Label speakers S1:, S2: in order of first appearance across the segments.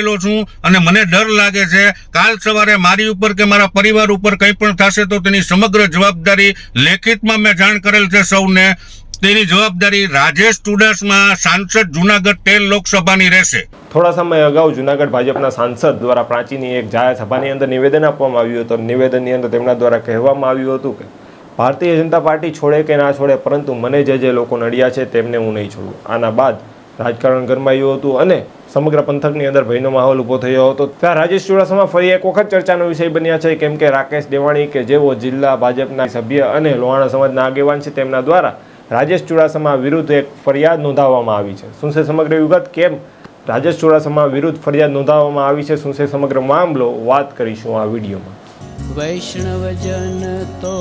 S1: સંકળાયેલો છું અને મને ડર લાગે છે, કાલ સવારે મારી ઉપર કે મારા પરિવાર ઉપર કંઈ પણ થશે તો તેની સમગ્ર જવાબદારી લેખિતમાં મેં જાણ કરેલ છે સૌને. તેની જવાબદારી રાજેશ ચુડાસમા સાંસદ જુનાગઢ તેર લોકસભાની રહેશે.
S2: થોડા સમય અગાઉ જુનાગઢ ભાજપના સાંસદ દ્વારા પ્રાચીની એક જાહેર સભાની અંદર નિવેદન આપવામાં આવ્યું હતું. નિવેદનની અંદર તેમના દ્વારા કહેવામાં આવ્યું હતું કે, ભારતીય જનતા પાર્ટી છોડે કે ના છોડે, પરંતુ મને જે જે લોકો નડ્યા છે તેમને હું નહીં છોડું. આના બાદ રાજકારણ ગરમાયું હતું અને સમગ્ર પંથકની અંદર ભયનો માહોલ ઊભો થયો હતો. ત્યાં રાજેશ ચુડાસમા ફરી એક વખત ચર્ચાનો વિષય બન્યા છે કેમ કે રાકેશ દેવાણી કે જેઓ જિલ્લા ભાજપના સભ્ય અને લોહાણા સમાજના આગેવાન છે તેમના દ્વારા રાજેશ ચુડાસમા વિરુદ્ધ એક ફરિયાદ નોંધાવવામાં આવી છે. શું છે સમગ્ર વિગત કેમ રાજેશ ચુડાસમા વિરુદ્ધ ફરિયાદ નોંધાવવામાં આવી છે શું છે સમગ્ર મામલો વાત કરીશું આ વિડીયોમાં.
S3: વૈષ્ણવજન તો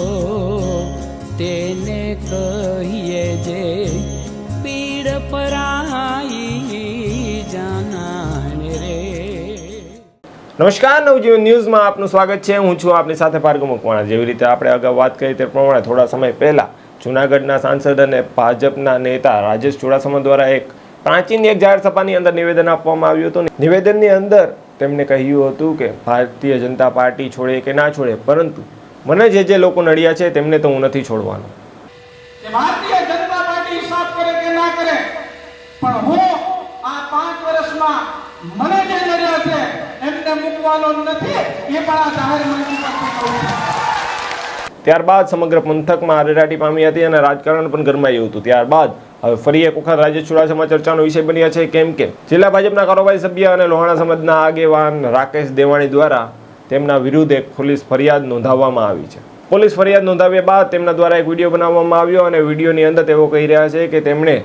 S3: તેને કહીએ જે પીડ પરાઈ
S2: નમસ્કાર, નવજીવન ન્યૂઝમાં આપનું સ્વાગત છે. હું છું આપની સાથે પાર્ગો મકવાણા. જેવી રીતે આપણે અગાઉ વાત કરી તે પ્રમાણે થોડા સમય પહેલાં જૂનાગઢના સાંસદ અને ભાજપના નેતા રાજેશ ચુડાસમા દ્વારા એક પ્રાચીન એક જાહેર સભાની અંદર નિવેદન આપવામાં આવ્યું હતું. નિવેદનની અંદર તેમણે કહ્યું હતું કે, ભારતીય જનતા પાર્ટી છોડે કે ના છોડે, પરંતુ મને જે જે લોકો નડ્યા છે તેમને તો હું નથી છોડવાનો.
S4: પણ હું આ પાંચ વર્ષમાં મને જે નડ્યા છે, એમને મૂકવાનો નથી, એ પણ આ જાહેર કહું છું.
S2: ત્યારબાદ સમગ્ર પંથકમાં અરેરાટી પામી હતી અને રાજકારણ પણ ગરમાયું હતું. ત્યારબાદ હવે ફરી એક વખત રાજ્ય ચુડાસમા ચર્ચાનો વિષય બન્યા છે, કેમ કે જિલ્લા ભાજપના કારોબારી સભ્ય અને લોહાણા સમાજના આગેવાન રાકેશ દેવાણી દ્વારા તેમના વિરુદ્ધ એક પોલીસ ફરિયાદ નોંધાવવામાં આવી છે. પોલીસ ફરિયાદ નોંધાવ્યા બાદ તેમના દ્વારા એક વીડિયો બનાવવામાં આવ્યો અને વિડીયોની અંદર તેઓ કહી રહ્યા છે કે તેમણે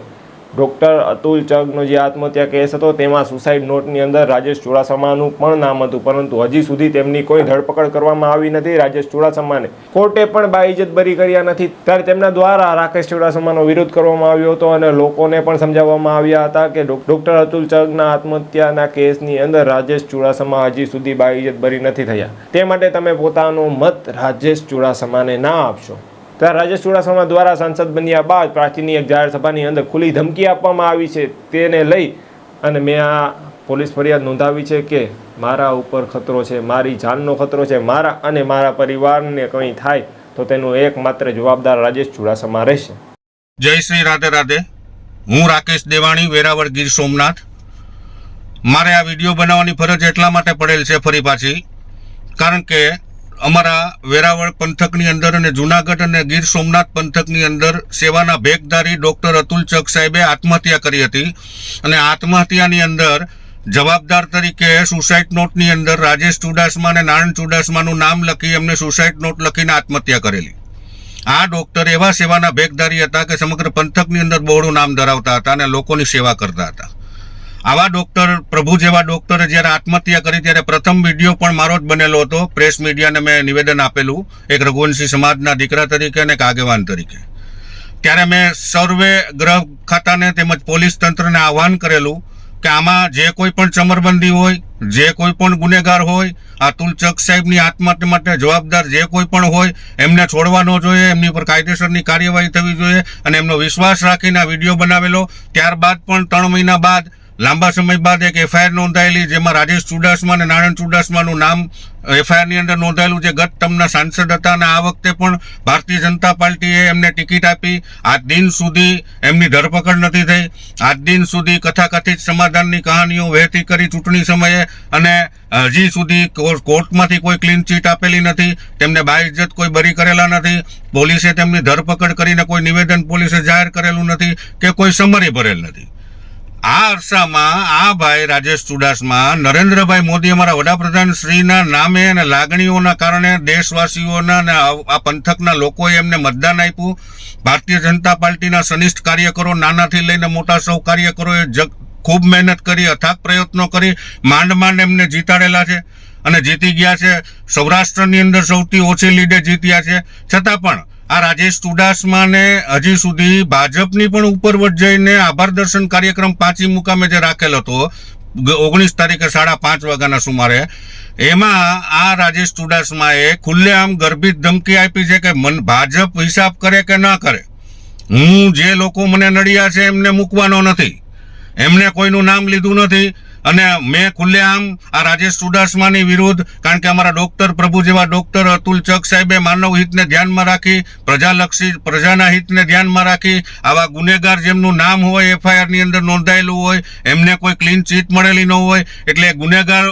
S2: ડૉક્ટર અતુલ ચગનો જે આત્મહત્યા કેસ હતો, તેમાં સુસાઇડ નોટની અંદર રાજેશ ચુડાસમાનું પણ નામ હતું, પરંતુ હજી સુધી તેમની કોઈ ધરપકડ કરવામાં આવી નથી રાજેશ ચુડાસમાને. કોર્ટે પણ બાઇજત બરી કર્યા નથી. ત્યારે તેમના દ્વારા રાકેશ ચુડાસમાનો વિરોધ કરવામાં આવ્યો હતો અને લોકોને પણ સમજાવવામાં આવ્યા હતા કે ડૉક્ટર અતુલ ચગના આત્મહત્યાના કેસની અંદર રાજેશ ચુડાસમા હજી સુધી બાઇજત બરી નથી થયા. તે માટે તમે પોતાનો મત રાજેશ ચુડાસમાને ના આપશો. ત્યારે રાજેશ ચુડાસમા દ્વારા સાંસદ બન્યા બાદ પ્રાચીની એક જાહેર સભાની અંદર ખુલ્લી ધમકી આપવામાં આવી છે. તેને લઈ અને મેં આ પોલીસ ફરિયાદ નોંધાવી છે કે મારા ઉપર ખતરો છે, મારી જાનનો ખતરો છે, મારા અને મારા પરિવારને કંઈ થાય તો તેનો એકમાત્ર જવાબદાર રાજેશ ચુડાસમા રહેશે.
S1: જય શ્રી રાધે રાધે. હું રાકેશ દેવાણી, વેરાવળ ગીર સોમનાથ. મારે આ વીડિયો બનાવવાની ફરજ એટલા માટે પડેલ છે ફરી પાછી. કારણ કે અમારા વેરાવળ પંથકની અંદર અને જુનાગઢ અને ગીર સોમનાથ પંથકની અંદર સેવાના ભેગધારી ડૉક્ટર અતુલ ચક સાહેબે આત્મહત્યા કરી હતી. અને આત્મહત્યાની અંદર જવાબદાર તરીકે સુસાઇડ નોટની અંદર રાજેશ ચુડાસમા અને નારાયણ ચુડાસમાનું નામ લખી એમને સુસાઇડ નોટ લખીને આત્મહત્યા કરેલી. આ ડોક્ટર એવા સેવાના ભેગધારી હતા કે સમગ્ર પંથકની અંદર બહોળું નામ ધરાવતા હતા અને લોકોની સેવા કરતા હતા. આવા ડોક્ટર, પ્રભુ જેવા ડોક્ટરે જ્યારે આત્મહત્યા કરી ત્યારે પ્રથમ વીડિયો પણ મારો જ બનેલો હતો. પ્રેસ મીડિયાને મેં નિવેદન આપેલું એક રઘુવંશી સમાજના દીકરા તરીકે અને એક આગેવાન તરીકે. ત્યારે મેં સર્વે ગ્રહ ખાતાને તેમજ પોલીસ તંત્રને આહવાન કરેલું કે આમાં જે કોઈ પણ ચમરબંધી હોય, જે કોઈ પણ ગુનેગાર હોય અતુલ ચક સાહેબની આત્મહત્યા માટે જવાબદાર જે કોઈ પણ હોય, એમને છોડવા ન જોઈએ, એમની ઉપર કાયદેસરની કાર્યવાહી થવી જોઈએ અને એમનો વિશ્વાસ રાખીને આ વીડિયો બનાવેલો. ત્યારબાદ પણ ત્રણ મહિના બાદ લાંબા સમય બાદ એક એફઆઈઆર નોંધાયેલી જેમાં રાજેશ ચુડાસમા અને નારાયણ ચુડાસમાનું નામ એફઆઈઆરની અંદર નોંધાયેલું છે. ગત ટર્મના સાંસદ હતા અને આ વખતે પણ ભારતીય જનતા પાર્ટીએ એમને ટિકિટ આપી. આજ દિન સુધી એમની ધરપકડ નથી થઈ. આજ દિન સુધી કથાકથિત સમાધાનની કહાનીઓ વહેતી કરી ચૂંટણી સમયે અને હજી સુધી કોર- કોર્ટમાંથી કોઈ ક્લીન ચીટ આપેલી નથી. તેમને બાઇજ્જત કોઈ બરી કરેલા નથી. પોલીસે તેમની ધરપકડ કરીને કોઈ નિવેદન પોલીસે જાહેર કરેલું નથી કે કોઈ સમરી ભરેલ નથી. આ અરસામાં આ ભાઈ રાજેશ ચુડાસમા, નરેન્દ્રભાઈ મોદી અમારા વડાપ્રધાન શ્રીના નામે અને લાગણીઓના કારણે દેશવાસીઓના અને આ પંથકના લોકોએ એમને મતદાન આપ્યું. ભારતીય જનતા પાર્ટીના સનિષ્ઠ કાર્યકરો નાનાથી લઈને મોટા સૌ કાર્યકરોએ જગ ખૂબ મહેનત કરી, અથાગ પ્રયત્નો કરી, માંડ માંડ એમને જીતાડેલા છે અને જીતી ગયા છે. સૌરાષ્ટ્રની અંદર સૌથી ઓછી લીડે જીત્યા છે. છતાં પણ આ રાજેશ ચુડાસમાને હજી સુધી ભાજપની પણ ઉપરવટ જઈને આભાર દર્શન કાર્યક્રમ પાંચી મુકામે જે રાખેલ હતો ઓગણીસ તારીખે સાડા પાંચ વાગ્યાના સુમારે, એમાં આ રાજેશ ચુડાસમાએ ખુલ્લેઆમ ગર્ભિત ધમકી આપી છે કે મન ભાજપ હિસાબ કરે કે ના કરે. હું જે લોકો મને નડ્યા છે એમને મૂકવાનો નથી. એમને કોઈનું નામ લીધું નથી. અને મેં ખુલ્લેઆમ આ રાજેશ ચુડાસમાની વિરુદ્ધ, કારણ કે અમારા ડોક્ટર પ્રભુ જેવા ડોક્ટર અતુલ ચક સાહેબે માનવ હિતને ધ્યાનમાં રાખી, પ્રજાલક્ષી, પ્રજાના હિતને ધ્યાનમાં રાખી, આવા ગુનેગાર જેમનું નામ હોય, એફઆઈઆરની અંદર નોંધાયેલું હોય, એમને કોઈ ક્લીન ચીટ મળેલી ન હોય, એટલે ગુનેગાર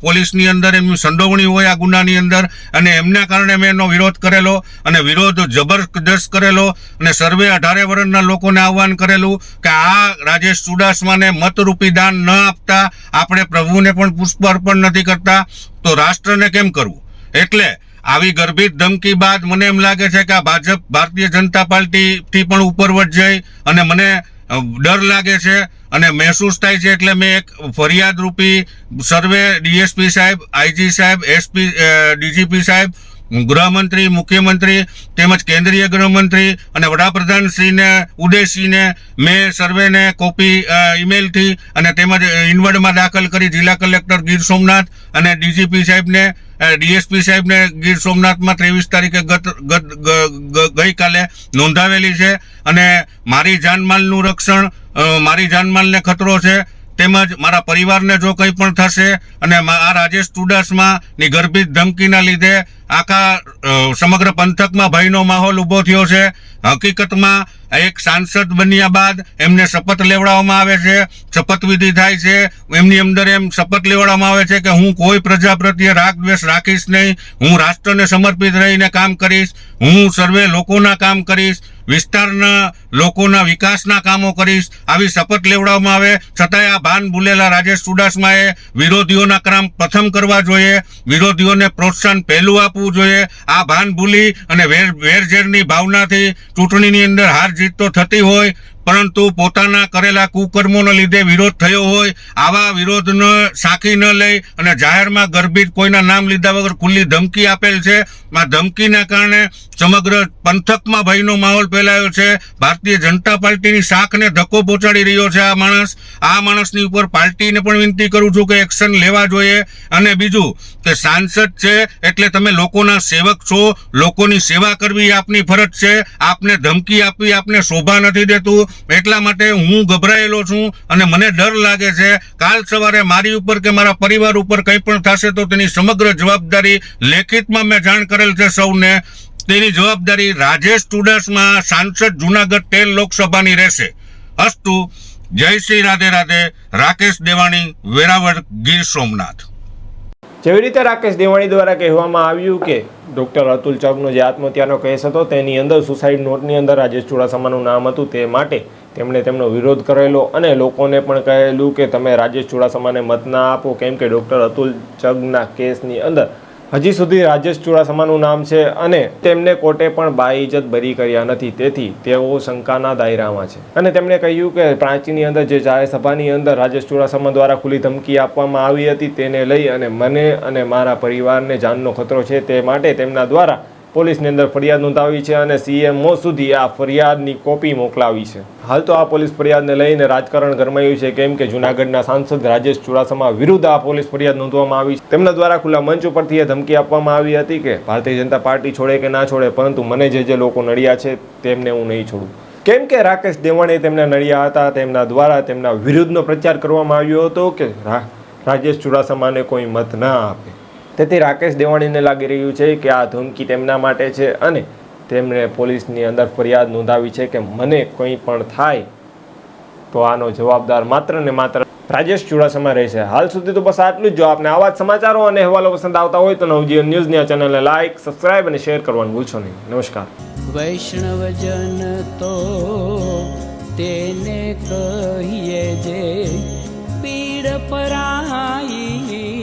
S1: પોલીસની અંદર એમની સંડોવણી હોય આ ગુનાની અંદર, અને એમના કારણે મેં એનો વિરોધ કરેલો, અને વિરોધ જબરદસ્ત કરેલો, અને સર્વે અઢારે વર્ષના લોકોને આહવાન કરેલું કે આ રાજેશ ચુડાસમાને મતરૂપી દાન ન આપતા, આપણે પ્રભુને પણ પુષ્પ અર્પણ નથી કરતા, તો રાષ્ટ્રને કેમ કરવું? એટલે આવી ગર્ભિત ધમકી બાદ મને એમ લાગે છે કે આ ભાજપ, ભારતીય જનતા પાર્ટીથી પણ ઉપરવટ જઈ અને મને ડર લાગે છે અને મહેસૂસ થાય છે એટલે મેં એક ફરિયાદ રૂપી સર્વે ડીએસપી સાહેબ, આઈજી સાહેબ, એસપી ડીજીપી સાહેબ ગૃહમંત્રી, મુખ્યમંત્રી તેમજ કેન્દ્રીય ગૃહમંત્રી અને વડાપ્રધાનશ્રીને ઉદ્દેશીને મેં સર્વેને કોપી ઈમેલથી અને તેમજ ઇનવર્ડમાં દાખલ કરી જિલ્લા કલેક્ટર ગીર સોમનાથ અને ડીજીપી સાહેબને ડીએસપી સાહેબને ગીર સોમનાથમાં ત્રેવીસ તારીખે ગત ગત ગઈકાલે નોંધાવેલી છે. અને મારી જાનમાલનું રક્ષણ મારી જાનમાલને ખતરો છે. તેમજ મારા પરિવારને જો કંઈ પણ થશે અને આ રાજેશ ચુડાસમા ની ગર્ભિત ધમકીના લીધે આખા સમગ્ર પંથકમાં ભયનો માહોલ ઊભો થયો છે. હકીકતમાં એક સાંસદ બન્યા બાદ એમને શપથ લેવડાવવામાં આવે છે. શપથવિધિ થાય છે. એમની અંદર એમ શપથ લેવડાવવામાં આવે છે કે હું કોઈ પ્રજા પ્રત્યે રાગ દ્વેષ રાખીશ નહીં. હું રાષ્ટ્રને સમર્પિત રહીને કામ કરીશ. હું સર્વે લોકોના કામ કરીશ. વિસ્તારના લોકોના વિકાસના કામો કરીશ આવી શપથ લેવડાવવામાં આવે. છતાંય આ ભાન ભૂલેલા રાજેશ ચુડાસમાએ વિરોધીઓના કામ પ્રથમ કરવા જોઈએ. વિરોધીઓને પ્રોત્સાહન પહેલું આપવું જોઈએ. આ ભાન ભૂલી અને વેર વેરઝેરની ભાવનાથી ચૂંટણીની અંદર હાર જીત તો થતી હોય. પરંતુ પોતાના કરેલા કુકર્મોના લીધે વિરોધ થયો હોય, આવા વિરોધને સાખી ન લઈ અને જાહેરમાં ગર્ભિત કોઈના નામ લીધા વગર ખુલ્લી ધમકી આપેલ છે. આ ધમકીના કારણે સમગ્ર પંથકમાં ભયનો માહોલ ફેલાયો છે. ભારતીય જનતા પાર્ટીની શાખને ધક્કો પહોંચાડી રહ્યો છે આ માણસ. આ માણસની ઉપર પાર્ટીને પણ વિનંતી કરું છું કે એક્શન લેવા જોઈએ. અને બીજું કે સાંસદ છે એટલે તમે લોકોના સેવક છો. લોકોની સેવા કરવી આપની ફરજ છે. આપને ધમકી આપવી આપને શોભા નથી દેતું. એટલા માટે હું ગભરાયેલો છું અને મને ડર લાગે છે, કાલ સવારે મારી ઉપર કે મારા પરિવાર ઉપર કંઈ પણ થશે તો તેની સમગ્ર જવાબદારી લેખિતમાં મેં જાણ કરેલ છે સૌને. તેની જવાબદારી રાજેશ ચુડાસમા સાંસદ જુનાગઢ તેર લોકસભાની રહેશે. અસ્તુ, જય શ્રી રાધે રાધે, રાકેશ દેવાણી, વેરાવળ, ગીર સોમનાથ.
S2: જેવી રીતે રાકેશ દેવાણી દ્વારા કહેવામાં આવ્યું કે ડૉક્ટર અતુલ ચગનો જે આત્મહત્યાનો કેસ હતો, તેની અંદર સુસાઇડ નોટની અંદર રાજેશ ચુડાસમાનું નામ હતું તે માટે તેમણે તેમનો વિરોધ કરેલો અને લોકોને પણ કહેલું કે તમે રાજેશ ચુડાસમાને મત ના આપો, કેમ કે ડૉક્ટર અતુલ ચગના કેસની અંદર હજી સુધી રાજેશ ચુડાસમાનું નામ છે અને તેમને કોર્ટે પણ બાઇજત બરી કર્યા નથી. તેથી તેઓ શંકાના દાયરામાં છે. અને તેમણે કહ્યું કે પ્રાંચીની અંદર જે જાહેર સભાની અંદર રાજેશ ચુડાસમા દ્વારા ખુલ્લી ધમકી આપવામાં આવી હતી, તેને લઈ અને મને અને મારા પરિવારને જાનનો ખતરો છે તે માટે તેમના દ્વારા પોલીસની અંદર ફરિયાદ નોંધાવી છે અને સીએમઓ સુધી આ ફરિયાદની કોપી મોકલાવી છે. હાલ તો આ પોલીસ ફરિયાદને લઈને રાજકારણ ગરમાયું છે, કેમ કે જૂનાગઢના સાંસદ રાજેશ ચુડાસમા વિરુદ્ધ આ પોલીસ ફરિયાદ નોંધવામાં આવી છે. તેમના દ્વારા ખુલ્લા મંચ ઉપરથી એ ધમકી આપવામાં આવી હતી કે ભારતીય જનતા પાર્ટી છોડે કે ના છોડે, પરંતુ મને જે જે લોકો નડ્યા છે, તેમને હું નહીં છોડું. કેમ કે રાકેશ દેવાણે તેમને નડ્યા હતા, તેમના દ્વારા તેમના વિરુદ્ધનો પ્રચાર કરવામાં આવ્યો હતો કે રાજેશ ચુડાસમાને કોઈ મત ના આપે. તેથી રાકેશ દેવાણીને લાગી રહ્યું છે કે આ ધમકી તેમના માટે છે અને તેમણે પોલીસની અંદર ફરિયાદ નોંધાવી છે કે મને કંઈ પણ થાય તો આનો જવાબદાર માત્ર ને માત્ર રાજેશ ચુડાસમા રહેશે. હાલ સુધી તો બસ આટલું જ. જો આપને આવા જ સમાચારો અને અહેવાલો પસંદ આવતા હોય તો નવજીવન ન્યૂઝની આ ચેનલને લાઇક સબસ્ક્રાઇબ અને શેર કરવાનું ભૂલશો નહીં. નમસ્કાર.
S3: વૈષ્ણવજન તો તેને કહીએ જે પીડ પરાઈ